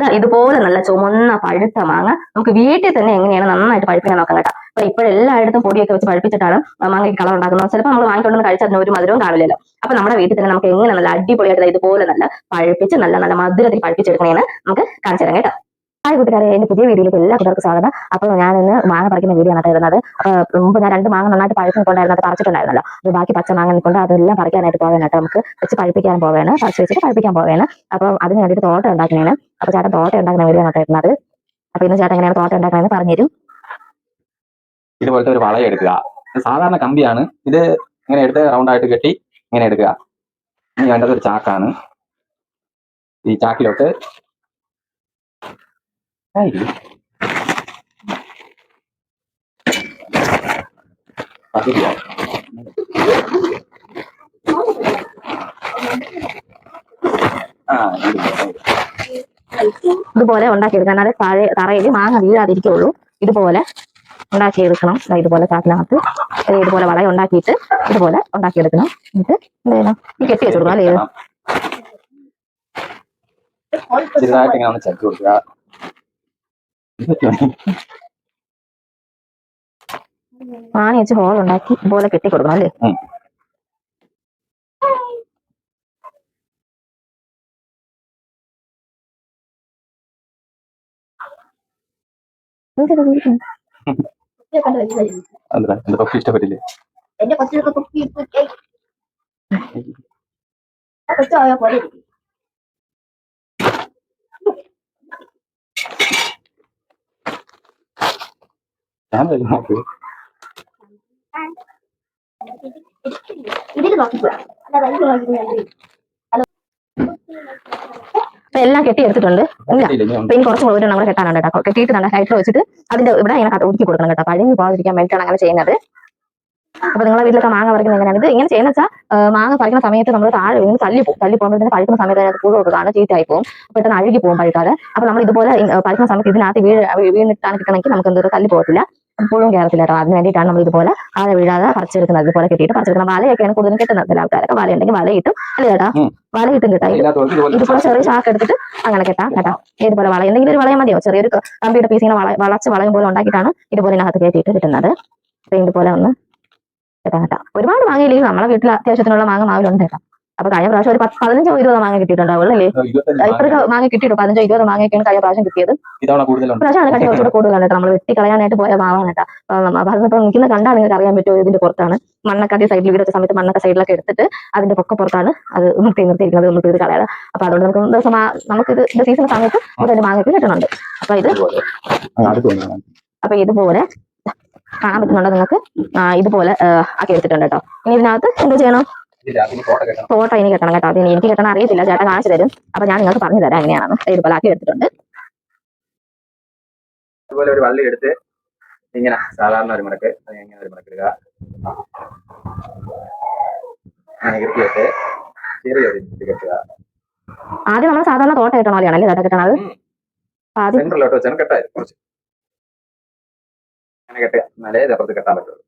ഇതാ ഇതുപോലെ നല്ല ചുമന്ന പഴുത്ത മാങ്ങ. നമുക്ക് വീട്ടിൽ തന്നെ എങ്ങനെയാണ് നന്നായിട്ട് പഴുപ്പിക്കാൻ നോക്കാം കേട്ടോ. അപ്പൊ ഇപ്പോഴെല്ലായിടത്തും പൊടിയൊക്കെ വെച്ച് പഴുപ്പിച്ചിട്ടാണ് മാങ്ങയ്ക്ക് കളർ ഉണ്ടാക്കുന്നത്. ചിലപ്പോൾ നമ്മൾ വാങ്ങിക്കൊണ്ടെന്ന് കഴിച്ചാൽ അതിന് ഒരു മധുരവും കാണില്ലല്ലോ. അപ്പൊ നമ്മുടെ വീട്ടിൽ തന്നെ നമുക്ക് എങ്ങനെ നല്ല അടിപൊളിയായിട്ട് ഇതുപോലെ നല്ല പഴുപ്പിച്ച് നല്ല നല്ല മധുരത്തിൽ പഴുപ്പിച്ചെടുക്കണേന്ന് നമുക്ക് കാണിച്ചു തരാം കേട്ടോ. ഹായ് കൂട്ടുകാരെ എന്റെ പുതിയ വീഡിയോയിലേക്ക് എല്ലാ കൂട്ടർക്കും സ്വാഗതം. അപ്പോൾ ഞാൻ ഇന്ന് മാങ്ങ പറിക്കുന്ന വീഡിയോ ആണ് തരുന്നത് മുമ്പ് ഞാൻ രണ്ട് മാങ്ങ നന്നായിട്ട് പഴുത്ത് നിൽക്കൊണ്ടായിരുന്നു അത് പറിച്ചിട്ടുണ്ടായിരുന്നല്ലോ. അത് ബാക്കി പച്ച മാങ്ങ നിൽക്കൊണ്ട് അതെല്ലാം പറിക്കാനായിട്ട് പോകാനായിട്ട് നമുക്ക്. വെച്ച് പഴിപ്പിക്കാൻ പോവുകയാണ് പറിച്ച് വെച്ചിട്ട് പഴിപ്പിക്കാൻ പോവുകയാണ് അപ്പോൾ അതിന് വേണ്ടിയിട്ട് തോട്ടം ഉണ്ടാക്കുന്നതാണ് അപ്പോൾ ചേട്ടൻ തോട്ടം ഉണ്ടാക്കുന്ന വീഡിയോ ആണ് തരുന്നത് അപ്പോൾ ഇന്ന് ചേട്ടൻ എങ്ങനെയാണ് തോട്ടം ഉണ്ടാക്കണമെന്ന് പറഞ്ഞുതരും ഇതുപോലത്തെ ഒരു വളയം എടുക്കുക. സാധാരണ കമ്പിയാണ്. ഇത് ഇങ്ങനെ എടുത്ത് റൗണ്ട് ആയിട്ട് കെട്ടി ഇങ്ങനെ എടുക്കുക. ഇനി വേണ്ടത് ഒരു ചാക്കാണ്. ഈ ചാക്കിലോട്ട് ആയി. പകുതിയാ. ആ ഇതുപോലെ. ഉണ്ടാക്കി ഉണ്ടാക്കിയെടുക്കാൻ അതായത് താഴെ തറയിൽ മാങ്ങ വീഴാതിരിക്കുള്ളൂ ഇതുപോലെ ഉണ്ടാക്കിയെടുക്കണം ഇതുപോലെ ചാക്കിനകത്ത് ഇതുപോലെ വളയം ഉണ്ടാക്കിയിട്ട് ഇതുപോലെ ഉണ്ടാക്കിയെടുക്കണം എന്നിട്ട് എന്ത് ചെയ്യണം ഈ കെട്ടി വെച്ചു കൊടുക്കണം അല്ലേ? ചെറുതായിട്ട് ഇങ്ങനെ ഒന്ന് ചെക്ക് കൊടുക്കുക ആണി വെച്ച് ഹോൾ ഉണ്ടാക്കി ഇതുപോലെ കെട്ടി കൊടുക്കണം അല്ലേ ഇഷ്ടപ്പെട്ടില്ലേ? എന്റെ കൊച്ചിനൊക്കെ തൊപ്പി ഇട്ട് കൊച്ചായ പോലെ ഇരിക്കും. ഞാൻ നോക്ക് എല്ലാം കെട്ടി എടുത്തിട്ടുണ്ട്. ഇല്ല ഇനി അപ്പൊ ഇനി കുറച്ച് മുഴുവൻ നമ്മൾ കെട്ടാനുണ്ട് കേട്ടോ. കെട്ടിയിട്ട് നല്ല സൈഡിൽ വെച്ചിട്ട് അതിന്റെ ഇവിടെ ഇങ്ങനെ ഒതുക്കി കൊടുക്കണം കേട്ടോ. പഴഞ്ഞു പോകാതിരിക്കാൻ വേണ്ടിയിട്ടാണ് അങ്ങനെ ചെയ്യുന്നത്. അപ്പൊ നിങ്ങളെ വീട്ടിലൊക്കെ മാങ്ങ പറിക്കുന്നത് എങ്ങനെയാണ്? ഇത് ഇങ്ങനെ ചെയ്യുന്ന വെച്ചാൽ മാങ്ങ പറിക്കുന്ന സമയത്ത് നമ്മൾ താഴെ വീണ് തല്ലി പോകും തല്ലി പോകുമ്പോൾ തന്നെ പഴുക്കുന്ന സമയത്ത് അതിനകത്ത് പുഴുവൊക്കെ കാണും ചീറ്റായി പോകും. പെട്ടെന്ന് അഴുകി പോകും പഴുക്കാതെ. അപ്പൊ നമ്മൾ ഇതുപോലെ പഴുക്കുന്ന സമയത്ത് ഇതിനകത്ത് വീഴ് വീണിട്ടാണ് കിട്ടണമെങ്കിൽ നമുക്ക് എന്തൊരു തല്ലി പോകത്തില്ല. പുഴുവും കയറത്തില്ല കേട്ടോ. അതിന് വേണ്ടിയിട്ടാണ് നമ്മൾ ഇതുപോലെ ആഴ വീഴാതെ പറിച്ചെടുക്കുന്നത്. ഇതുപോലെ കിട്ടിയിട്ട് പറിച്ചെടുക്കുന്ന വലയൊക്കെയാണ് കൂടുതലും കിട്ടുന്നത് ചില ആൾക്കാരൊക്കെ. വലയുണ്ടെങ്കിൽ വല കിട്ടും അല്ലേ ചേട്ടാ. വല കിട്ടും. കേട്ടോ ഇതുപോലെ ചെറിയ ചാക്ക് എടുത്തിട്ട് അങ്ങനെ കെട്ടാം കേട്ടോ. ഇതുപോലെ വള എന്തെങ്കിലും ഒരു വളയം മതിയോ? ചെറിയൊരു കമ്പിയുടെ പീസ് ഇങ്ങനെ വള വളച്ച് വളയം പോലെ ഉണ്ടാക്കിയിട്ടാണ് ഇതുപോലെ ഇതിനകത്ത് കയറ്റിയിട്ട് കിട്ടുന്നത്. അപ്പൊ ഇതുപോലെ ഒന്ന് കേട്ടാ കേട്ടോ ഒരുപാട് മാങ്ങയില്ലെങ്കിൽ നമ്മളെ വീട്ടിൽ അത്യാവശ്യത്തിനുള്ള മാങ്ങ മാവിലുണ്ട് കേട്ടോ. അപ്പൊ കഴിഞ്ഞ പ്രാവശ്യം ഒരു പത്ത് പതിനഞ്ചോ ഇരുപതോ മാങ്ങ കിട്ടിയിട്ടുണ്ടാവുള്ളൂ അല്ലേ ഇത്രയൊക്കെ മാങ്ങ. കിട്ടിയിട്ടു പതിനഞ്ചോ ഇരുപതോ മാങ്ങയൊക്കെയാണ് കഴിഞ്ഞ പ്രാവശ്യം കിട്ടിയത്. പ്രാവശ്യം പ്രാവശ്യം അതിനെക്കാട്ടി കുറച്ചുകൂടെ കൂടുതലാണ് കേട്ടോ. നമ്മൾ വെട്ടി കളയാനായിട്ട് പോയ മാവാണ് കേട്ടോ. അപ്പൊ അതിനിപ്പോ നിൽക്കുന്ന കണ്ടാൽ നിങ്ങൾക്ക് അറിയാൻ പറ്റുമോ ഇതിന്റെ പുറത്താണ്. മണ്ണൊക്കെ അതേ സൈഡിൽ വീടൊക്കെ സമയത്ത് മണ്ണൊക്കെ സൈഡിലൊക്കെ എടുത്തിട്ട് അതിന്റെ പൊക്ക പുറത്താണ് അത് നിർത്തി നിർത്തിയിരിക്കുന്നത്. ഒന്ന് ഇത് കളയാതെ അപ്പൊ അതുകൊണ്ട് നമുക്ക് ദിവസം നമുക്ക് ഇത് സീസൺ സമയത്ത് അതിന്റെ മാങ്ങയ്ക്ക് കിട്ടുന്നുണ്ട്. അപ്പൊ ഇത് അപ്പൊ ഇതുപോലെ കാണാൻ പറ്റുന്നുണ്ടോ നിങ്ങൾക്ക് ഇതുപോലെ ആക്കി എടുത്തിട്ടുണ്ട് കേട്ടോ. ഇനി ഇതിനകത്ത് എന്ത് ചെയ്യണം? ഫോട്ടോ ഇനി കിട്ടണം കേട്ടോ. അതിന് എനിക്ക് കിട്ടണം അറിയത്തില്ല. ചേട്ടൻ കാണിച്ചു തരും. അപ്പൊ ഞാൻ നിങ്ങൾക്ക് പറഞ്ഞു തരാം എങ്ങനെയാണെന്ന്. ഇതുപോലെ ആക്കി എടുത്തിട്ടുണ്ട്. അതുപോലെ ഒരു വള്ളി എടുത്ത് ഇങ്ങനെ സാധാരണ ഒരു മടക്ക് അത് ഇങ്ങനെ ഒരു മടക്ക് ഇടുക. അങ്ങനെ കെട്ടിയിട്ട് ചെറിയൊരു ഇത് കെട്ടുക. ആദ്യം നമ്മൾ സാധാരണ തോട്ട കിട്ടണ പോലെയാണല്ലേ ചേട്ടാ കെട്ടണത്? സെന്ററിലോട്ട് വെച്ചാൽ കെട്ടായി കുറച്ച്. അങ്ങനെ കെട്ടുക എന്നാലേ അപ്പുറത്ത് കെട്ടാൻ പറ്റുള്ളൂ.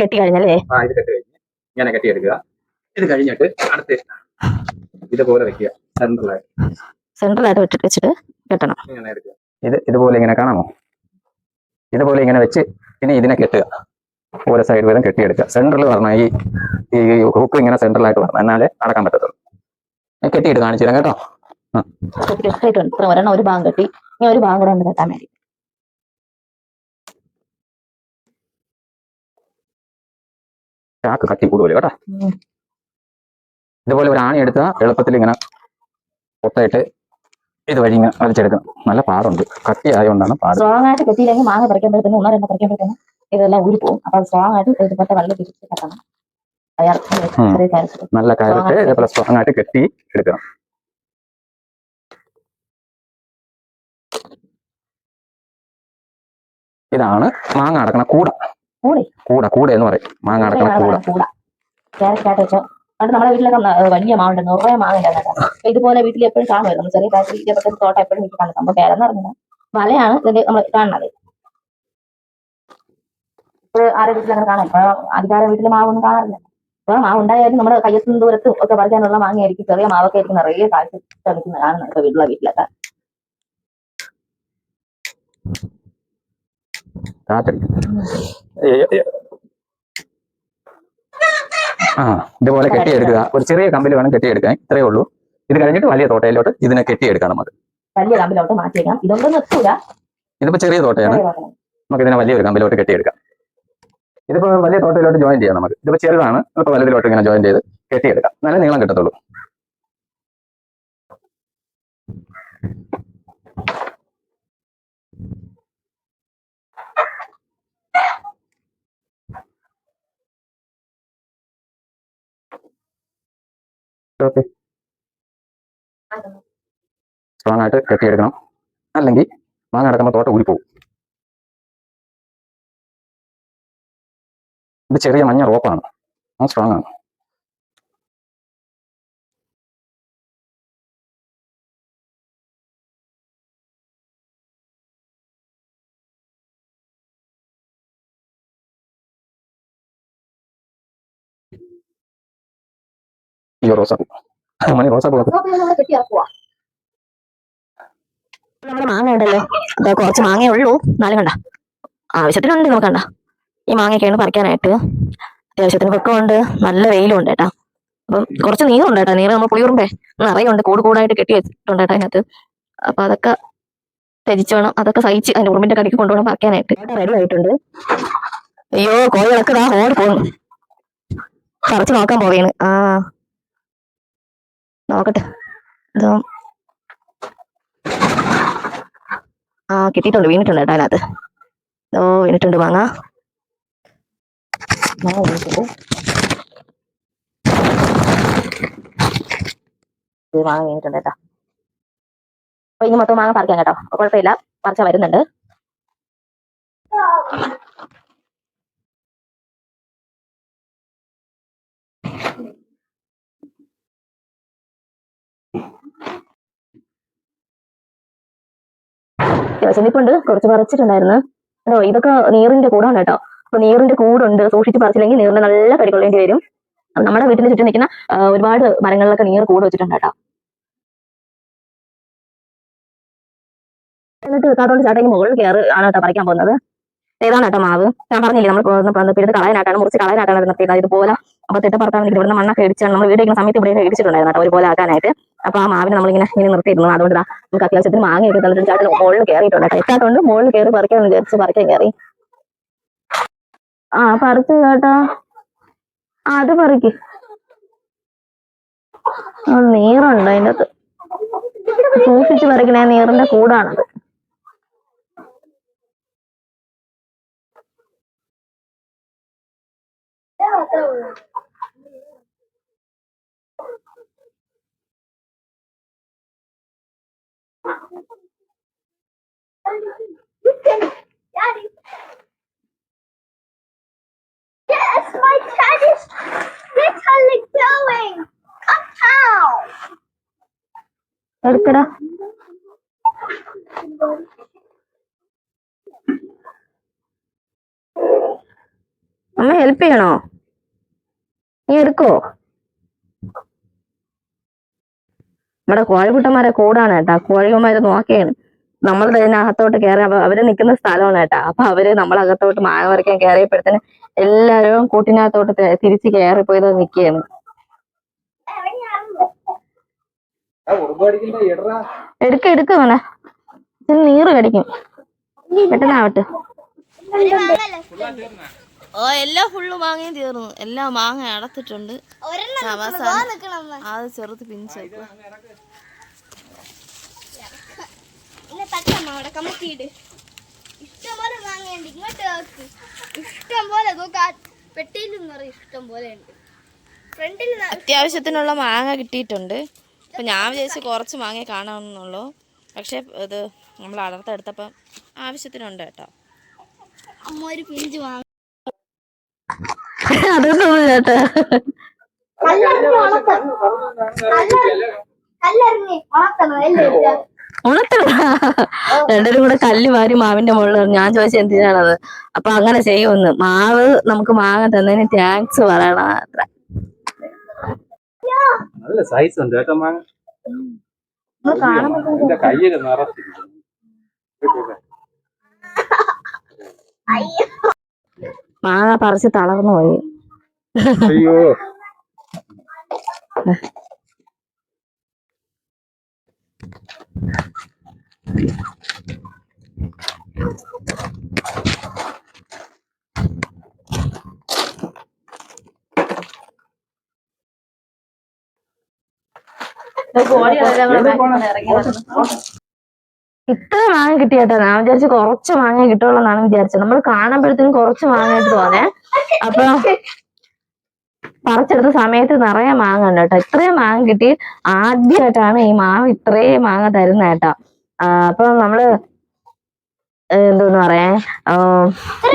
കെട്ടി കഴിഞ്ഞല്ലേ ആ ഇത് കെട്ടി കഴിഞ്ഞ് ഇങ്ങനെ കെട്ടി എടുക്കുക ഇത് കഴിഞ്ഞിട്ട് അടുത്ത് ഇതുപോലെ വെക്കുക. സെൻട്രലായിട്ട് സെൻട്രലായിട്ട് വെച്ചിട്ട് വെച്ചിട്ട് കെട്ടണം. ഇങ്ങനെ എടുക്കുക. ഇത് ഇതുപോലെ ഇങ്ങനെ കാണാമോ? ഇതുപോലെ ഇങ്ങനെ വെച്ച് പിന്നെ ഇതിനെ കെട്ടുക. ഓരോ സൈഡ് വീതം കെട്ടിയെടുക്കുക. സെന്ററിൽ വരണം. ഈ ഈ ഹുക്ക് ഇങ്ങനെ സെൻട്രലായിട്ട് വരണം. എന്നാലേ അടക്കാൻ പറ്റത്തുള്ളൂ. കെട്ടിയിട്ട് കാണിച്ചു തരാം കേട്ടോ ഒരു ഭാഗം കെട്ടി. ഇനി ഒരു ഭാഗം കൂടെ കെട്ടാൻ വേണ്ടി. ചാക്ക് കട്ടി കൂടുതൽ കേട്ടോ? ഇതുപോലെ ഒരു ആണി എടുത്ത എളുപ്പത്തിൽ ഇങ്ങനെ പൊത്തായിട്ട് ഇത് വഴി ഇങ്ങനെ വലിച്ചെടുക്കണം നല്ല പാടുണ്ട്. കട്ടി ആയതുകൊണ്ടാണ് പാട്. സ്ട്രോങ് ആയിട്ട് കെട്ടിയില്ലെങ്കിൽ മാങ്ങ പറിക്കുമ്പോഴത്തേനും ഉണർ രണ്ടോ പറിക്കുമ്പോഴത്തേനും ഇതെല്ലാം ഊരി പോകും അപ്പൊ സ്ട്രോങ് ആയിട്ട് ഇതുപോലത്തെ വെള്ളം തിരിച്ച് കെട്ടണം. കാര്യത്തിൽ. നല്ല കാര്യത്തെ ഇതേപോലെ സ്ട്രോങ് ആയിട്ട് കെട്ടി എടുക്കണം. ഇതാണ് മാങ്ങ അടക്കണ കൂട. കൂടെ? കൂട എന്ന് പറയും. മാങ്ങ അടക്കണ കൂട. പണ്ട് നമ്മുടെ വീട്ടിലൊക്കെ വലിയ മാവുണ്ട്. നിറയെ മാങ്ങ ഉണ്ടായിരുന്നു ഇതുപോലെ വീട്ടിൽ എപ്പോഴും കാണുമായിരുന്നു ചെറിയ കാശ് ഇതേപോലത്തെ ഒരു തോട്ടം എപ്പോഴും വീട്ടിൽ കാണും. നമ്മൾ പേരെന്ന് പറഞ്ഞാൽ വലയാണ് ഇതിന്റെ നമ്മൾ കാണുന്നത്. ഇപ്പോൾ വീട്ടിൽ അങ്ങനെ കാണാം. ഇപ്പൊ അധികാര വീട്ടിൽ മാവൊന്നും കാണാറില്ല. ഇപ്പൊ മാവ് ഉണ്ടായാലും നമ്മുടെ കയ്യത്തും ദൂരത്ത് ഒക്കെ പറിക്കാനുള്ള മാങ്ങയായിരിക്കും. ചെറിയ മാവൊക്കെ ആയിരിക്കും നിറയെ കാഴ്ച ശ്രമിക്കുന്ന കാണുന്നത് വീട്ടിലുള്ള വീട്ടിലൊക്കെ. ഏ. ആ ഇതുപോലെ കെട്ടിയെടുക്കുക. ഒരു ചെറിയ കമ്പിൽ വേണം കെട്ടിയെടുക്കാൻ. ഇത്രയേ ഉള്ളൂ. ഇത് കഴിഞ്ഞിട്ട് വലിയ തോട്ടയിലോട്ട് ഇതിനെ കെട്ടിയെടുക്കാം നമുക്ക്. വലിയ കമ്പിലോട്ട് മാറ്റിയേക്കാം. ഇതൊന്നും എത്തൂല ഇതിപ്പോ ചെറിയ തോട്ടയാണ്. നമുക്ക് ഇതിനെ വലിയൊരു കമ്പിലോട്ട് കെട്ടിയെടുക്കാം. ഇതിപ്പോ വലിയ തോട്ടയിലോട്ട് ജോയിൻ ചെയ്യാം നമുക്ക്. ഇതിപ്പോ ചെറുതാണ്. ഇപ്പൊ വലുതിലോട്ട് ഇങ്ങനെ ജോയിൻ ചെയ്ത് കെട്ടിയെടുക്കാം. നല്ല നീളം കിട്ടത്തുള്ളൂ. ഓക്കെ. സ്ട്രോങ് ആയിട്ട് കെട്ടിയെടുക്കണം അല്ലെങ്കിൽ മാങ്ങ അടക്കുമ്പോൾ തോട്ട ഊരിപ്പോവും. ഇത് ചെറിയ മഞ്ഞ റോപ്പാണ്. സ്ട്രോങ് ആണ്. ഈ റോസാപ്പൂ മണി റോസാപ്പൂ നമ്മുടെ മാങ്ങ ഉണ്ടല്ലോ. അത് കുറച്ച് മാങ്ങയേ ഉള്ളൂ. എന്നാലും കണ്ട. ആവശ്യത്തിനുണ്ട് നമുക്ക് കണ്ട. ഈ മാങ്ങയൊക്കെയാണ് പറിക്കാനായിട്ട്. അത്യാവശ്യത്തിന് പൊക്കമുണ്ട്. നല്ല വെയിലും ഉണ്ട് കേട്ടാ അപ്പം കുറച്ച് നീറുണ്ട് കേട്ടോ നീറ് നമ്മൾ പുളിയുറുമ്പേ. നിറയുണ്ട് കൂട് കൂടായിട്ട് കെട്ടി വെച്ചിട്ടുണ്ട് കേട്ടോ അതിനകത്ത്. അപ്പൊ അതൊക്കെ ത്യജിച്ച് വേണം. അതൊക്കെ സഹിച്ച് അതിന്റെ ഉറുമ്പിന്റെ കടിക്ക് കൊണ്ടുപോകണം പറിക്കാനായിട്ട്. റെഡി ആയിട്ടുണ്ട്. അയ്യോ കോഴികളൊക്കെ ഓടി പോകുന്നു പറിച്ചു നോക്കാൻ പോവേണ്. ആ. നോക്കട്ടെ. അതോ ആ കിട്ടിയിട്ടുണ്ട്. വീണിട്ടുണ്ട് കേട്ടോ അതിനകത്ത്. ഓ വീണിട്ടുണ്ട്. മാങ്ങ. മാങ്ങ വീണിട്ടുണ്ട്. കേട്ടോ. അപ്പൊ ഇനി മൊത്തം മാങ്ങ പറിക്കാം കേട്ടോ. കുഴപ്പമില്ല. പറിച്ച വരുന്നുണ്ട്. ചെന്നിപ്പുണ്ട്. കുറച്ച് പറിച്ചിട്ടുണ്ടായിരുന്നു കേട്ടോ ഇതൊക്കെ നീറിന്റെ കൂടാണ് കേട്ടോ. അപ്പൊ നീറിന്റെ കൂടുണ്ട്. സൂക്ഷിച്ച് പറിച്ചില്ലെങ്കിൽ നീറിന് നല്ല കടികൊള്ളേണ്ടി വരും. നമ്മുടെ വീട്ടിന് ചുറ്റും നിൽക്കുന്ന ഒരുപാട് മരങ്ങളിലൊക്കെ നീർ കൂട് വെച്ചിട്ടുണ്ട് കേട്ടോ. എന്നിട്ട് കാട്ടോണ്ട് ചാട്ടയ്ക്ക് മുകളിൽ കയറി ആണ് കേട്ടോ പറിക്കാൻ പോകുന്നത്. ഏതാണ് കേട്ടോ മാവ്? ഞാൻ പറഞ്ഞില്ലേ നമ്മൾ പോകുന്ന പിഴുത് കളയാനായിട്ടാണ് മുറിച്ച് കളയാനായിട്ടാണ് അത് നിർത്തിയത് ഇതുപോലെ അപ്പൊ തിട്ടപ്പുറത്താണ് ഇവിടുന്ന് മണ്ണൊക്കെ ഇടിച്ചാണ് നമ്മൾ വീട് ഇരിക്കുന്ന സമയത്ത് ഇവിടെ ഇടിച്ചിട്ടുണ്ടായിരുന്നു കേട്ടോ ഒരുപോലെ ആക്കാനായിട്ട്. അപ്പൊ ആ മാവിനെ നമ്മളിങ്ങനെ ഇങ്ങനെ നിർത്തിയിരുന്നു. അതുകൊണ്ട് നമുക്ക് അത്യാവശ്യത്തിന് മാങ്ങയൊക്കെ തന്നിട്ട് മുകളിൽ കയറിയിട്ടുണ്ട് എത്താത്തോണ്ട് മുകളിൽ കയറി പറിക്കാൻ വിചാരിച്ച് പറിക്കാൻ കയറി ആ പറിച്ചു കേട്ടോ. ആ അത് പറിക്ക്. നീറുണ്ട് അതിന്റെ അകത്ത്. സൂക്ഷിച്ച് പറിക്കണേ നീറിന്റെ കൂടാണത്. Yes, my dad is literally going uptown. എടുക്കടാ അമ്മ ഹെൽപ്പ് ചെയ്യണോ നീ എടുക്കോ? നമ്മുടെ കോഴിക്കുട്ടന്മാരെ കൂടാണ് കേട്ടാ. കോഴികന്മാരെ നോക്കിയാണ്. നമ്മളുടെ ഇതിനകത്തോട്ട് കയറി അവ- അവർ നിൽക്കുന്ന സ്ഥലമാണ് കേട്ടാ. അപ്പൊ അവർ നമ്മളകത്തോട്ട് മായ പറിക്കാൻ കയറിയപ്പോഴത്തേന് എല്ലാവരും കൂട്ടിനകത്തോട്ട് തിരിച്ച് തിരിച്ച് കയറിപ്പോയത് നിൽക്കുകയാണ്. എടുക്ക എടുക്ക വേണേ ഇതിന് നീറ് കടിക്കും. പെട്ടെന്നാവട്ടെ ഓ എല്ലാം ഫുള്ള് മാങ്ങയും തീർന്നു. എല്ലാ മാങ്ങ അടത്തിട്ടുണ്ട്. അവസാനം അത് ചെറുത് പിഞ്ചു ഇഷ്ടം പോലെ ഇങ്ങോട്ട് പെട്ടിയിൽ ഇഷ്ടം ഉണ്ട്. അത്യാവശ്യത്തിനുള്ള മാങ്ങ കിട്ടിയിട്ടുണ്ട്. അപ്പൊ ഞാൻ വിചാരിച്ചു കുറച്ച് മാങ്ങ കാണാമെന്നുള്ളൂ പക്ഷെ ഇത് നമ്മൾ അടർത്തെടുത്തപ്പം ആവശ്യത്തിനുണ്ട് കേട്ടോ. അമ്മ ഒരു പിഞ്ച് വാങ്ങി അതൊന്നും ചേട്ടാ രണ്ടുപേരും കൂടെ കല്ല് വാരി മാവിന്റെ മുകളിൽ ഞാൻ ചോദിച്ചത് എന്തിനാണത്? അപ്പൊ അങ്ങനെ ചെയ്യുമെന്ന്. മാവ് നമുക്ക് മാങ്ങ തന്നതിന് താങ്ക്സ് പറയണ അത്ര. നല്ല സൈസ് ഉണ്ട് കേട്ടോ മാങ്ങ. മാങ്ങ പറിച്ച് തളർന്നു പോയി. അയ്യോ. ഇത്ര മാങ്ങ കിട്ടിയാട്ടോ. ഞാൻ വിചാരിച്ചു കുറച്ച് മാങ്ങ കിട്ടുള്ളൂ എന്നാണ് വിചാരിച്ചത്. നമ്മൾ കാണുമ്പോഴത്തേക്കും കുറച്ച് മാങ്ങ ആയിട്ട് തോന്നേ. അപ്പൊ പറിച്ചെടുത്ത സമയത്ത് നിറയെ മാങ്ങ ഉണ്ട് കേട്ടോ. ഇത്രയും മാങ്ങ കിട്ടി. ആദ്യമായിട്ടാണ് ഈ മാവ് ഇത്രയും മാങ്ങ തരുന്ന കേട്ടോ. അപ്പൊ നമ്മൾ എന്തോന്ന് പറയാ?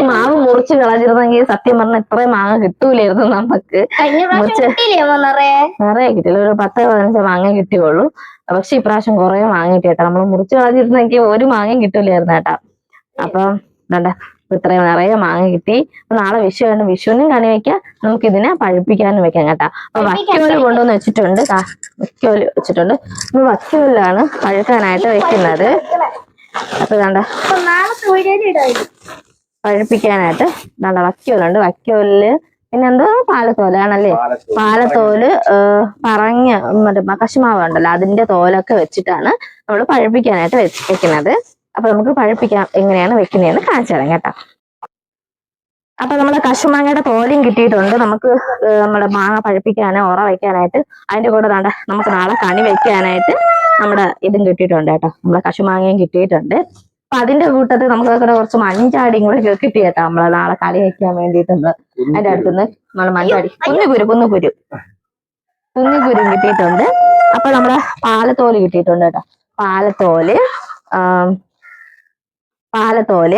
മാവ് മുറിച്ച് കളഞ്ഞിരുന്നെങ്കിൽ സത്യം പറഞ്ഞാൽ ഇത്രയും മാങ്ങ കിട്ടൂലായിരുന്നു നമുക്ക്. നിറയെ? കിട്ടില്ല ഒരു പത്ത് പതിനഞ്ച് മാങ്ങ കിട്ടിയുള്ളൂ. പക്ഷെ ഇപ്രാവശ്യം കുറെ മാങ്ങ കിട്ടി കേട്ടോ. നമ്മൾ മുറിച്ച് കളഞ്ഞിരുന്നെങ്കിൽ ഒരു മാങ്ങയും കിട്ടൂലായിരുന്നു കേട്ടോ. അപ്പം വേണ്ട ഇത്രയും നിറയെ മാങ്ങ കിട്ടി. അപ്പൊ നാളെ വിഷു ആണ് വിഷുവിനും കണി വെക്കാം. നമുക്ക് ഇതിനെ പഴുപ്പിക്കാനും വെക്കാം കേട്ടോ. അപ്പൊ വക്കോൽ കൊണ്ടുവന്ന് വെച്ചിട്ടുണ്ട്. വക്കോൽ വെച്ചിട്ടുണ്ട്. അപ്പൊ വക്കോലിലാണ് പഴുക്കാനായിട്ട് വെക്കുന്നത്. അപ്പൊ കണ്ട പഴുപ്പിക്കാനായിട്ട് നല്ല വക്കോലുണ്ട് വക്കോലിൽ പിന്നെ എന്തോ പാലത്തോലാണല്ലേ പാലത്തോൽ. പറഞ്ഞ് പറഞ്ഞ മറ്റേ കശുമാവ് ഉണ്ടല്ലോ അതിന്റെ തോലൊക്കെ വെച്ചിട്ടാണ് നമ്മൾ പഴുപ്പിക്കാനായിട്ട് വെച്ച് വെക്കുന്നത്. അപ്പൊ നമുക്ക് പഴപ്പിക്കാം എങ്ങനെയാണ് വെക്കുന്നതെന്ന് കാണിച്ചു തരാം കേട്ടോ. അപ്പൊ നമ്മുടെ കശുമാങ്ങയുടെ തോലയും കിട്ടിയിട്ടുണ്ട്. നമുക്ക് നമ്മുടെ മാങ്ങ പഴുപ്പിക്കാനോ ഉറ വയ്ക്കാനായിട്ട് അതിന്റെ കൂടെ താണ്ട നമുക്ക് നാളെ കണി വെക്കാനായിട്ട് നമ്മുടെ ഇതും കിട്ടിയിട്ടുണ്ട് കേട്ടോ. നമ്മുടെ കശുമാങ്ങയും കിട്ടിയിട്ടുണ്ട്. അപ്പൊ അതിന്റെ കൂട്ടത്തിൽ നമുക്ക് അതൊക്കെ കുറച്ച് മഞ്ചാടിയും കൂടെ കിട്ടി കേട്ടോ. നമ്മളെ നാളെ കണി വെക്കാൻ വേണ്ടിയിട്ടുണ്ട്. അതിന്റെ അടുത്തുനിന്ന് നമ്മൾ മഞ്ചാടി കുന്നുകുരു കുന്നുകുരു കുഞ്ഞുകുരു കിട്ടിയിട്ടുണ്ട്. അപ്പൊ നമ്മുടെ പാലത്തോൽ കിട്ടിയിട്ടുണ്ട് കേട്ടോ. പാലത്തോൽ ആം, പാലത്തോൽ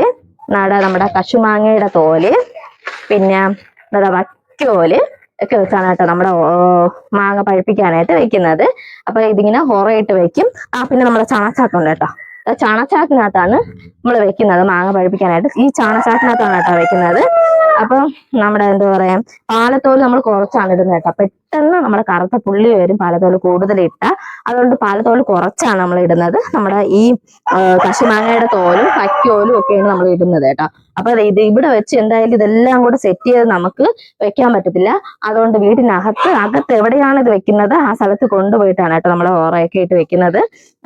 നാട നമ്മുടെ കശുമാങ്ങയുടെ തോൽ പിന്നെ നമ്മുടെ വറ്റോൽ ഒക്കെ വെച്ചാണ് കേട്ടോ നമ്മുടെ മാങ്ങ പഴുപ്പിക്കാനായിട്ട് വെക്കുന്നത്. അപ്പൊ ഇതിങ്ങനെ ഹൊറയിട്ട് വെക്കും. ആ പിന്നെ നമ്മുടെ ചാണച്ചാക്കുണ്ട് കേട്ടോ. ചാണച്ചാക്കിനകത്താണ് നമ്മൾ വെക്കുന്നത് മാങ്ങ പഴുപ്പിക്കാനായിട്ട്. ഈ ചാണച്ചാക്കിനകത്താണ് കേട്ടോ വെക്കുന്നത്. അപ്പൊ നമ്മുടെ എന്താ പറയാ പാലത്തോൽ നമ്മൾ കുറച്ചാണ് ഇടുന്നത് കേട്ടോ. പെട്ടെന്ന് നമ്മുടെ കറുത്ത പുള്ളി വരും പാലത്തോൽ കൂടുതൽ ഇട്ട അതുകൊണ്ട് പാലത്തോൽ കുറച്ചാണ് നമ്മൾ ഇടുന്നത്. നമ്മുടെ ഈ കശുമാങ്ങയുടെ തോലും പക്കോലും ഒക്കെയാണ് നമ്മൾ ഇടുന്നത് കേട്ടോ. അപ്പൊ ഇത് ഇവിടെ വെച്ച് എന്തായാലും ഇതെല്ലാം കൂടെ സെറ്റ് ചെയ്ത് നമുക്ക് വെക്കാൻ പറ്റത്തില്ല. അതുകൊണ്ട് വീടിനകത്ത് അകത്ത് എവിടെയാണ് ഇത് വെക്കുന്നത്? ആ സ്ഥലത്ത് കൊണ്ടുപോയിട്ടാണ് കേട്ടോ നമ്മൾ ഓറയൊക്കെ ഇട്ട് വെക്കുന്നത്.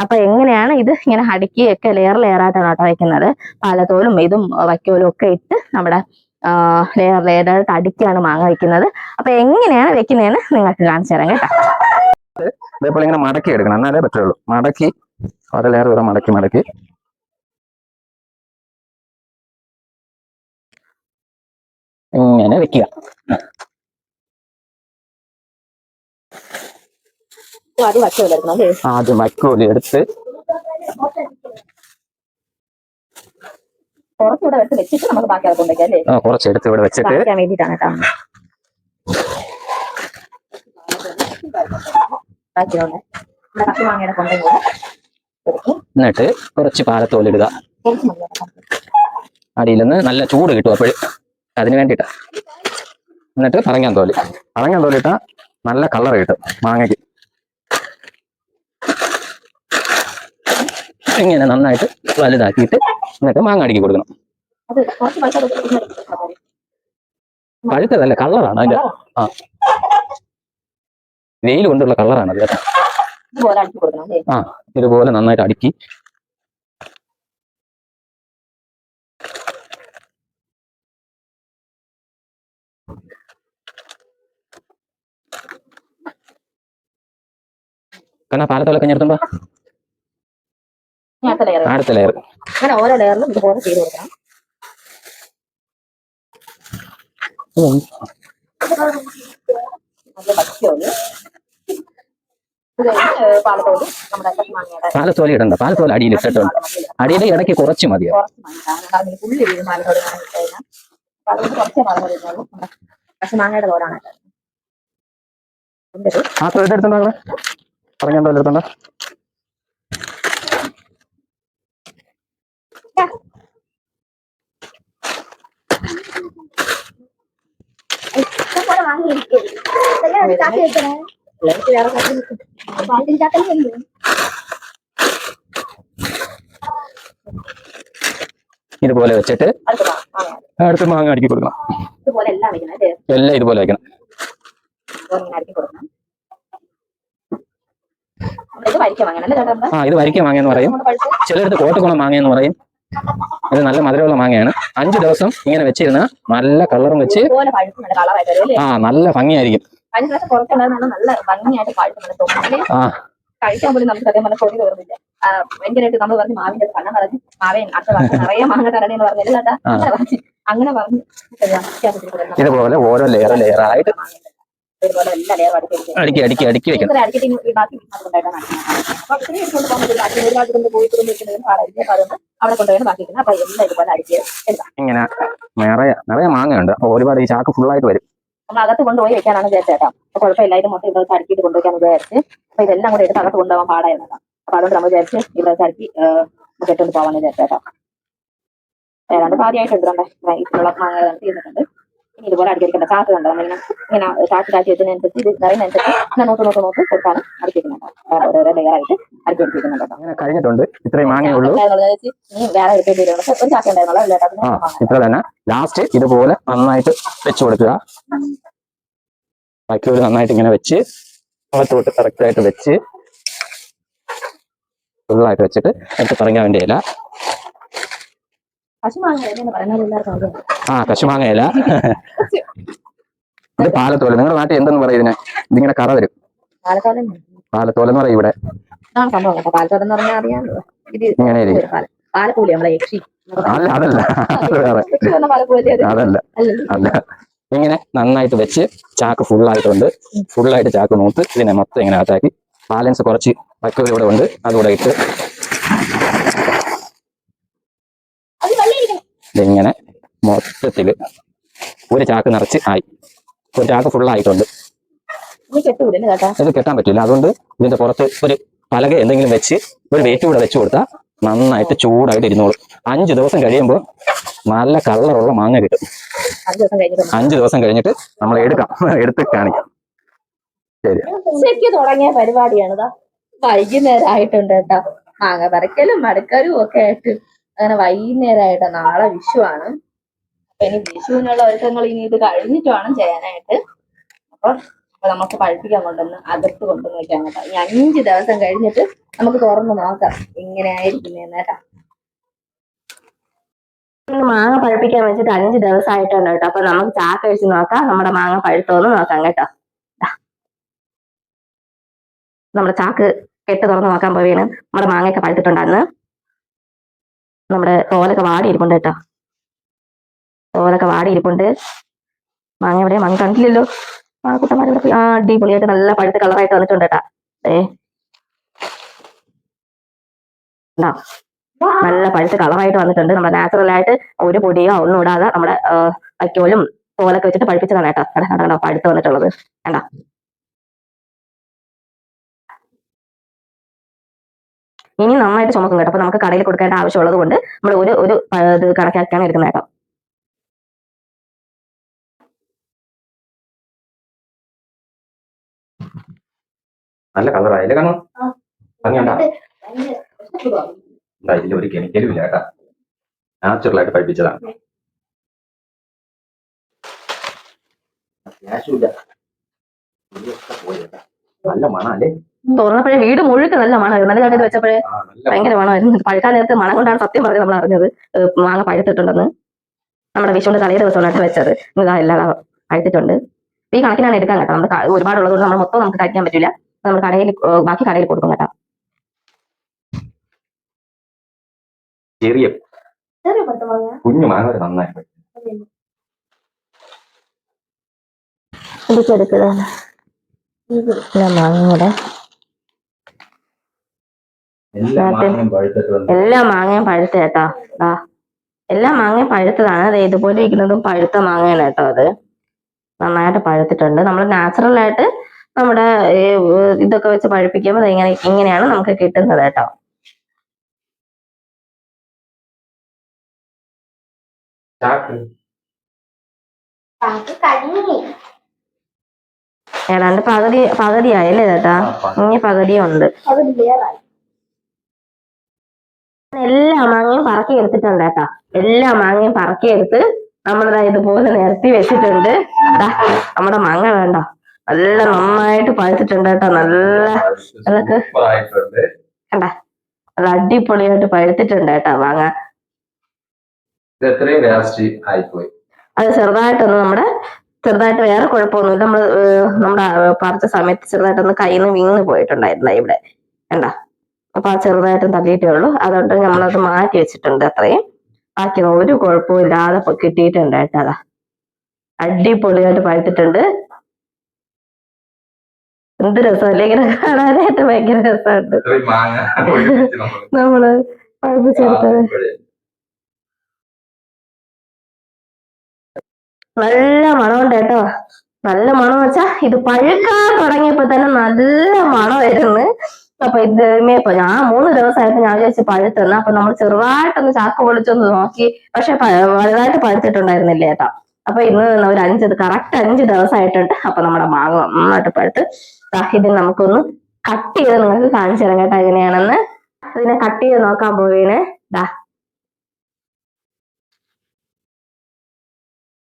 അപ്പൊ എങ്ങനെയാണ് ഇത് ഇങ്ങനെ അടുക്കിയൊക്കെ ലെയർ ലെയർ ആയിട്ടാണ് കേട്ടോ വയ്ക്കുന്നത് പാലത്തോലും ഇതും വൈക്കോലും ഒക്കെ ഇട്ട് നമ്മുടെ ലെയർ ലെയർ ആയിട്ട് അടുക്കിയാണ് മാങ്ങ വയ്ക്കുന്നത് അപ്പൊ എങ്ങനെയാണ് വെക്കുന്നതെന്ന് നിങ്ങൾക്ക് കാണിച്ചു തരാം കേട്ടോ. അതേപോലെ ഇങ്ങനെ മടക്കി എടുക്കണം. എന്നാലേ പറ്റുള്ളൂ. മടക്കി ഓരോ ലെയർ വരെ മടക്കി മടക്കി. ഇങ്ങനെ വെക്കുക. ആദ്യം വക്കോലി എടുത്ത് കുറച്ചുകൂടെ വെച്ച് വെച്ചിട്ട് നമുക്ക് ബാക്കി അത് കൊണ്ടുവയ്ക്കാം അല്ലേ? എടുത്ത് ഇവിടെ വെച്ചിട്ട്. വേണ്ടിയിട്ടാണ് കേട്ടോ. കശുമാങ്ങയുടെ എന്നിട്ട് കുറച്ച് പാലത്തോലിടുക അടിയിലൊന്ന്. അടിയിൽ നിന്ന് നല്ല ചൂട് കിട്ടും അപ്പോൾ അതിന് വേണ്ടിയിട്ടാ. എന്നിട്ട് പറങ്ങാൻ തോൽ. പറങ്ങാൻ തോലിട്ടാ നല്ല കളർ കിട്ടും മാങ്ങയ്ക്ക്. ഇങ്ങനെ നന്നായിട്ട് വലുതാക്കിയിട്ട് എന്നിട്ട് മാങ്ങ അടുക്കി കൊടുക്കണം. പഴുത്തതല്ല കളറാണ് അതിന്റെ. ആ. വെയിൽ കൊണ്ടുള്ള കളറാണ് അത് കേട്ടോ. ആ ഇതുപോലെ നന്നായിട്ട് അടുക്കി. കാരണം പാലത്തോലൊക്കെ ഞെടുത്തുമ്പോ ഇനി അടുത്ത ലെയർ അങ്ങനെ ഓരോ ലെയറിലും ഇതുപോലെ ചെയ്ത് കൊടുക്കണം. പാലത്തോല ഇടണ്ട. പാലത്തോല അടിയിൽ ഇട്ടിട്ടുണ്ട് അടിയിൽ ഇടയ്ക്ക് കുറച്ച് മതിയോ കുറച്ച് മതി. ആ അതിന് പുള്ളി വീഴും പാലത്തോട് ഇങ്ങനെ ഇട്ട് കഴിഞ്ഞാൽ അപ്പൊ അതുകൊണ്ട് കുറച്ചേ പാലത്തോട് ഇടുന്നുള്ളൂ നമ്മുടെ കശുമാങ്ങയുടെ തോടാണ് കേട്ടോ ഇതിന്റെ ഒരു ആ തോല എടുത്തോണ്ടോ പറഞ്ഞോ എടുത്തോണ്ടോ ഇഷ്ടംപോലെ വാങ്ങിയിരിക്കും ഇതെല്ലാം വെക്കണേ വേറെ കാര്യം നിൽക്കും. പാലത്തിൽ ചാക്കല്ലേ ഇതുപോലെ വെച്ചിട്ട് അടുത്ത മാങ്ങ അടുക്കി കൊടുക്കണം. എല്ലാം ഇതുപോലെ വെക്കണം. ആ ഇത് വരിക്ക മാങ്ങ എന്ന് പറയും. ചിലയിടത്ത് കോട്ടക്കുളം മാങ്ങ എന്ന് പറയും. ഇത് നല്ല മധുരമുള്ള മാങ്ങയാണ്. അഞ്ചു ദിവസം ഇങ്ങനെ വെച്ചിരുന്ന നല്ല കളറും വെച്ച് ആ നല്ല ഭംഗിയായിരിക്കും. നല്ല ഭംഗിയായിട്ട് ആ. കഴിക്കാൻ പോലും നമുക്ക് കൊതി ഭയങ്കരമായിട്ട് നമ്മൾ പറഞ്ഞു മാവിന്റെ കണ്ണം പറഞ്ഞു മാവേൻ അടുത്ത വർഷം നിറയെ മാങ്ങ അങ്ങനെ പറഞ്ഞു ഇതുപോലെ ഓരോ ലെയർ ലെയർ ആയിട്ട് അടുക്കി അടുക്കി അടുക്കി വെക്കണം. ഇങ്ങനെ നിറയെ നിറയെ മാങ്ങയുണ്ട്. അപ്പൊ ഒരുപാട് ഈ ചാക്ക് ഫുൾ ആയിട്ട് വരും. നമ്മൾ അകത്ത് കൊണ്ടുപോയി വെക്കാനാണ് വിചാരിച്ചേട്ടാ അപ്പൊ കുഴപ്പമില്ല ഇത് മൊത്തം ഇവിടെ അടുക്കിയിട്ട് കൊണ്ടുവയ്ക്കാൻ വിചാരിച്ച്. അപ്പൊ ഇതെല്ലാം കൂടെ എടുത്ത് അകത്ത് കൊണ്ടുപോകാൻ പാടായിരുന്നു അപ്പൊ അതുകൊണ്ട് നമ്മൾ വിചാരിച്ച് ഇവിടെ അടുക്കി കെട്ടുകൊണ്ട് പോകാൻ വിചാരിച്ചു കേട്ടോ. ഏതാണ്ട് പാതിയായിട്ടുണ്ട് കണ്ടേ ഇതിലുള്ള മാങ്ങ തീർന്നിട്ടുണ്ട് ഇനി ഇതുപോലെ അടുക്കിയിരിക്കേണ്ട ചാക്ക് കണ്ടോ? നമ്മളിങ്ങനെ ഇങ്ങനെ ചാക്ക് വെച്ചതിനനുസരിച്ച് ഇത് നിറയുന്നതനുസരിച്ച് ഇങ്ങനെ നോട്ട് നോട്ട് നോട്ട് കൊടുത്താണ് അടിച്ചിരിക്കുന്നുണ്ടോ ഓരോരോ ആയിട്ട് അടുക്കി വെച്ചിരിക്കുന്നുണ്ട് അങ്ങനെ കഴിഞ്ഞിട്ടുണ്ട്. ഇത്രയും മാങ്ങയേ ഉള്ളൂ. ഇനി വേറെ എടുക്കേണ്ടി ഒരു ചാക്ക് ഉണ്ടായിരുന്നല്ലോ ഇത്ര തന്നെ. ലാസ്റ്റ് ഇതുപോലെ നന്നായിട്ട് വെച്ച് കൊടുക്കുക. ബാക്കി നന്നായിട്ട് ഇങ്ങനെ വെച്ച് അകത്തോട്ട് കറക്റ്റ് ആയിട്ട് വെച്ച് ഫുള്ളായിട്ട് വെച്ചിട്ട് എടുത്ത് പറഞ്ഞാൽ വേണ്ടി ആ കശുമാങ്ങ ഇല ഇത് പാലത്തോല. നിങ്ങളുടെ നാട്ടിൽ എന്തെന്ന് പറയും ഇതിനെ? ഇതിങ്ങനെ കറ വരും. പാലത്തോല എന്ന് പറയും. ഇവിടെ. ഇങ്ങനെ അല്ല അതല്ല. അതല്ല. അല്ലല്ലോ. അല്ല. ഇങ്ങനെ നന്നായിട്ട് വെച്ച് ചാക്ക് ഫുള്ളായിട്ടുണ്ട്. ഫുള്ളായിട്ട് ചാക്ക് നോത്ത് ഇതിനെ മൊത്തം ഇങ്ങനെ അകത്താക്കി. ബാലൻസ് കുറച്ച് വൈക്കോൽ ഇവിടെ ഉണ്ട് അതുകൂടെ ഇട്ട് ഇതിങ്ങനെ മൊത്തത്തിൽ ഒരു ചാക്ക് നിറച്ച് ആയി. ഒരു ചാക്ക് ഫുള്ളായിട്ടുണ്ട് ഇത് കെട്ടാൻ പറ്റില്ല. അതുകൊണ്ട് ഇതിന്റെ പുറത്ത് ഒരു പലക എന്തെങ്കിലും വെച്ച് ഒരു വെയിറ്റ് കൂടെ വെച്ച് കൊടുത്താൽ നന്നായിട്ട് ചൂടായിട്ട് ഇരുന്നോളും. അഞ്ച് ദിവസം കഴിയുമ്പോൾ നല്ല കളറുള്ള മാങ്ങ കിട്ടും. അഞ്ച് ദിവസം കഴിഞ്ഞിട്ട് അഞ്ച് ദിവസം കഴിഞ്ഞിട്ട് നമ്മൾ എടുക്കാം. എടുത്ത് കാണിക്കാം. ശരി. ഉച്ചയ്ക്ക് തുടങ്ങിയ പരിപാടിയാണ് ഇതാ. വൈകുന്നേരം ആയിട്ടുണ്ട് കേട്ടോ. മാങ്ങ പറിക്കലും മടുക്കലും ഒക്കെ ആയിട്ട്. അങ്ങനെ വൈകുന്നേരമായിട്ട് നാളെ വിഷുവാണ്. അപ്പൊ ഇനി വിഷുവിനുള്ള ഒരുക്കങ്ങൾ ഇനി ഇത് കഴിഞ്ഞിട്ട് വേണം ചെയ്യാനായിട്ട്. അപ്പൊ നമുക്ക് പഴുപ്പിക്കാൻ കൊണ്ടുവന്ന് അതിർത്ത് കൊണ്ടുവന്ന് വെക്കാൻ കേട്ടോ. ഇനി അഞ്ച് ദിവസം കഴിഞ്ഞിട്ട് നമുക്ക് തുറന്ന് നോക്കാം. ഇങ്ങനെ ആയിരിക്കുന്നേന്ന് കേട്ടോ. മാങ്ങ പഴുപ്പിക്കാൻ വെച്ചിട്ട് അഞ്ച് ദിവസമായിട്ടുണ്ട് കേട്ടോ. അപ്പൊ നമുക്ക് ചാക്ക് കഴിച്ച് നോക്കാം. നമ്മുടെ മാങ്ങ പഴുത്തോന്ന് നോക്കാം കേട്ടോ. നമ്മുടെ ചാക്ക് കെട്ട് തുറന്ന് നോക്കാൻ പോവുകയാണ്. നമ്മുടെ മാങ്ങയൊക്കെ പഴുത്തിട്ടുണ്ടായിരുന്നു നമ്മുടെ തോലൊക്കെ വാടി ഇരിപ്പുണ്ട് കേട്ടോ. തോലൊക്കെ വാടി ഇരിപ്പുണ്ട് മാങ്ങ എവിടെ മാങ്ങ കണ്ടില്ലല്ലോ. ആ കുട്ടന്മാരുടെ പോയി. ആ അടിപൊളിയായിട്ട് നല്ല പഴുത്ത കളറായിട്ട് വന്നിട്ടുണ്ട് കേട്ടാ. ഏ നല്ല പഴുത്ത കളറായിട്ട് വന്നിട്ടുണ്ട്. നമ്മുടെ നാച്ചുറൽ ആയിട്ട് ഒരു പൊടിയോ ഒന്നും ഇടാതെ നമ്മുടെ വൈക്കോലും തോലൊക്കെ വെച്ചിട്ട് പഴുപ്പിച്ചതാണ് കേട്ടോ. കണ്ടോ? പഴുത്ത് വന്നിട്ടുള്ളത്. കണ്ടോ? ഇനി നന്നായിട്ട് ചുമക്കും കേട്ടോ. അപ്പൊ നമുക്ക് കടയിൽ കൊടുക്കേണ്ട ആവശ്യമുള്ളത് കൊണ്ട് നമ്മൾ ഒരു ഒരു ഇത് കണക്കാക്കിയാണ് എടുക്കുന്നത് കേട്ടോ. നല്ല കളറായില്ലേ കാണോ ഭംഗിയുണ്ടോ ഒരു കെമിക്കലും ഇല്ല കേട്ടാ. നാച്ചുറൽ ആയിട്ട് പഠിപ്പിച്ചതാണ്. ഇതൊക്കെ പോയി കേട്ടാ. നല്ല മണല്ലേ? തുറന്നപ്പോഴേ വീട് മുഴുക്ക നല്ല മണമായിരുന്നു. നല്ല കണ്ടിട്ട് വെച്ചപ്പോഴേ ഭയങ്കര മണമായിരുന്നു. പഴുക്കാൻ നേരത്തെ മണം കൊണ്ടാണ് സത്യം പറഞ്ഞത് നമ്മൾ അറിഞ്ഞത്. മാങ്ങ പഴുത്തിട്ടുണ്ടെന്ന്. നമ്മുടെ വിഷുവിന്റെ തലേ ദിവസമാണ് വെച്ചത്. ഇതാ എല്ലാം പഴുത്തിട്ടുണ്ട്. ഈ കണക്കിനാണ് എടുക്കാൻ കേട്ടോ. നമ്മുടെ ഒരുപാടുള്ളത് കൊണ്ട് നമ്മൾ മൊത്തം നമുക്ക് കഴിക്കാൻ പറ്റില്ല നമ്മൾ കടയിൽ ബാക്കി കടയിൽ കൊടുക്കും കേട്ടോ. ചെറിയ കുഞ്ഞു മാങ്ങ നന്നായി. മാങ്ങയും എല്ലാ മാങ്ങയും പഴുത്ത കേട്ടോ. ആ എല്ലാ മാങ്ങയും പഴുത്തതാണ്. അത് ഇതുപോലെ ഇരിക്കുന്നതും പഴുത്ത മാങ്ങയാണ് കേട്ടോ അത്. നന്നായിട്ട് പഴുത്തിട്ടുണ്ട്. നമ്മൾ നാച്ചുറൽ ആയിട്ട് നമ്മുടെ ഇതൊക്കെ വെച്ച് പഴുപ്പിക്കുമ്പോൾ ഇങ്ങനെ ഇങ്ങനെയാണ് നമുക്ക് കിട്ടുന്നത് കേട്ടോ. ചാക്ക്. പാക്ക് കഴിഞ്ഞു ഏതാണ്ട് പകുതി പകുതിയായല്ലേ ചേട്ടാ? ഇനി പകുതിയുണ്ട്. എല്ലാ മാങ്ങയും പറക്കി എടുത്തിട്ടുണ്ട് കേട്ടോ. എല്ലാ മാങ്ങയും പറക്കി എടുത്ത് നമ്മളിതാ ഇതുപോലെ നിരത്തി വെച്ചിട്ടുണ്ട്. നമ്മുടെ മാങ്ങ വേണ്ട നല്ല നന്നായിട്ട് പഴുത്തിട്ടുണ്ട് കേട്ടോ. നല്ല അതൊക്കെ കണ്ട? നല്ല അടിപൊളിയായിട്ട് പഴുത്തിട്ടുണ്ട് കേട്ടോ മാങ്ങ. അത് ചെറുതായിട്ടൊന്ന് നമ്മുടെ ചെറുതായിട്ട് വേറെ കുഴപ്പമൊന്നുമില്ല. നമ്മൾ നമ്മുടെ പറിച്ച സമയത്ത് ചെറുതായിട്ടൊന്ന് കയ്യിൽ നിന്ന് വീണ് പോയിട്ടുണ്ടായിരുന്നു ഇവിടെ. കണ്ട? അപ്പൊ ആ ചെറുതായിട്ട് തള്ളിയിട്ടേ ഉള്ളൂ. അതുകൊണ്ട് നമ്മളത് മാറ്റി വെച്ചിട്ടുണ്ട് അത്രയും. ബാക്കി ഒരു കുഴപ്പവും ഇല്ലാതെ കിട്ടിയിട്ടുണ്ട് കേട്ടോ അതാ. അടിപൊളിയായിട്ട് പഴുത്തിട്ടുണ്ട്. എന്ത് രസമല്ലേ ഇങ്ങനെ കാണാനായിട്ട് ഭയങ്കര രസമുണ്ട്. നമ്മൾ പഴുപ്പിച്ചെടുത്തത് നല്ല മണമുണ്ട് കേട്ടോ. നല്ല മണം വെച്ചാ ഇത് പഴുക്കാൻ തുടങ്ങിയപ്പോ തന്നെ നല്ല മണമായിരുന്നു. അപ്പൊ ഇത് ഇപ്പൊ ഞാൻ മൂന്ന് ദിവസമായിട്ട് ഞാൻ വിചാരിച്ചു പഴുത്തെന്ന് അപ്പൊ നമ്മൾ ചെറുതായിട്ടൊന്ന് ചാക്ക് പൊളിച്ചൊന്ന് നോക്കി. പക്ഷെ വലുതായിട്ട് പഴുത്തിട്ടുണ്ടായിരുന്നില്ല കേട്ടോ. അപ്പൊ ഇന്ന് ഒരു അഞ്ച് കറക്റ്റ് അഞ്ച് ദിവസമായിട്ടുണ്ട്. അപ്പൊ നമ്മുടെ മാങ്ങ നന്നായിട്ട് പഴുത്ത്. ഇത് നമുക്കൊന്ന് കട്ട് ചെയ്ത് നിങ്ങൾക്ക് കാണിച്ചു തരാം കേട്ടോ എങ്ങനെയാണെന്ന്. അതിനെ കട്ട് ചെയ്ത് നോക്കാൻ പോവേനെ. ദാ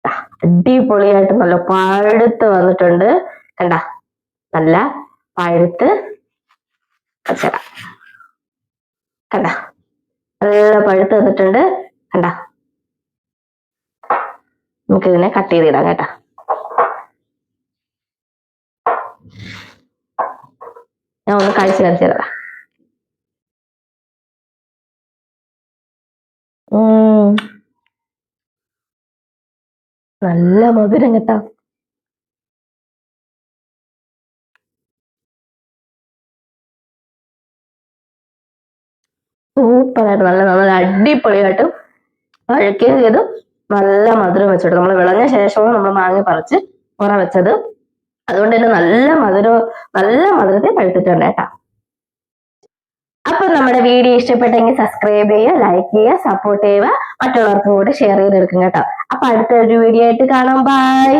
ദാ, അടിപൊളിയായിട്ട് നല്ല പഴുത്ത് വന്നിട്ടുണ്ട്. കണ്ട? നല്ല പഴുത്ത് പച്ചട. കണ്ട? നല്ല പഴുത്ത് വന്നിട്ടുണ്ട്. കണ്ട? നമുക്ക് ഇതിനെ കട്ട് ചെയ്തിടാം കേട്ടാ. ഞാൻ ഒന്ന് കഴിച്ച് കാണിച്ചു തരാം. നല്ല മധുരം കേട്ടോ. സൂപ്പറായിട്ട് നല്ല നല്ല അടിപൊളിയായിട്ട് പഴുക്കുകയും ചെയ്തു നല്ല മധുരം വെച്ചിട്ട് നമ്മൾ വിളഞ്ഞ ശേഷവും നമ്മൾ മാങ്ങ പറിച്ച് ഉറ വെച്ചത്. അതുകൊണ്ട് തന്നെ നല്ല മധുരം നല്ല മധുരത്തിൽ പഴുത്തിട്ടുണ്ട് കേട്ടോ. അപ്പൊ നമ്മുടെ വീഡിയോ ഇഷ്ടപ്പെട്ടെങ്കിൽ സബ്സ്ക്രൈബ് ചെയ്യുക ലൈക്ക് ചെയ്യുക സപ്പോർട്ട് ചെയ്യുക. മറ്റുള്ളവർക്കും കൂടെ ഷെയർ ചെയ്ത് ചെയ്തെടുക്കും കേട്ടോ. അപ്പൊ അടുത്തൊരു വീഡിയോ ആയിട്ട് കാണാം. ബൈ